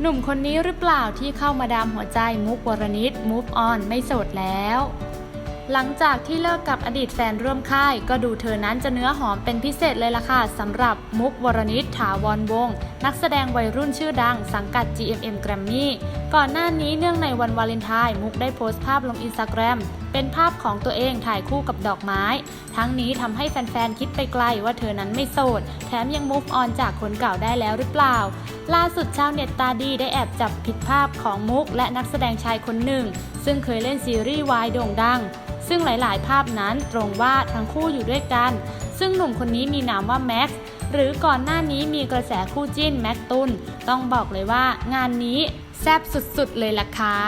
หนุ่มคนนี้หรือเปล่าที่เข้ามาดามหัวใจมุกวรณิต move on ไม่โสดแล้ว หลังจากที่เลิกกับอดีตแฟนร่วมค่าย ก็ดูเธอนั้นจะเนื้อหอมเป็นพิเศษเลยล่ะค่ะสำหรับมุกวรณิตถาวรวงศ์นักแสดงวัยรุ่นชื่อดัง สังกัด GMM Grammy ก่อนหน้านี้เนื่องในวันวาเลนไทน์มุกได้โพสต์ภาพลงอินสตาแกรม เป็นภาพของตัวเองถ่ายคู่กับดอกไม้ ทั้งนี้ทำให้แฟนๆ คิดไปไกลว่าเธอนั้นไม่โสด แถมยัง move on จากคนเก่าได้แล้วหรือเปล่า ล่าสุดชาวเน็ตตาดีได้แอบจับผิดภาพของมุกและนักแสดงชายคนหนึ่ง ซึ่งเคยเล่นซีรีส์วายโด่งดัง ซึ่งหลายๆ ภาพนั้นตรงว่าทั้งคู่อยู่ด้วยกัน ซึ่งหนุ่มคนนี้มีนามว่าแม็กซ์หรือก่อนหน้านี้มีกระแสคู่จิ้นแม็กตุนต้องบอกเลยว่างานนี้แซ่บสุดๆเลยล่ะค่ะ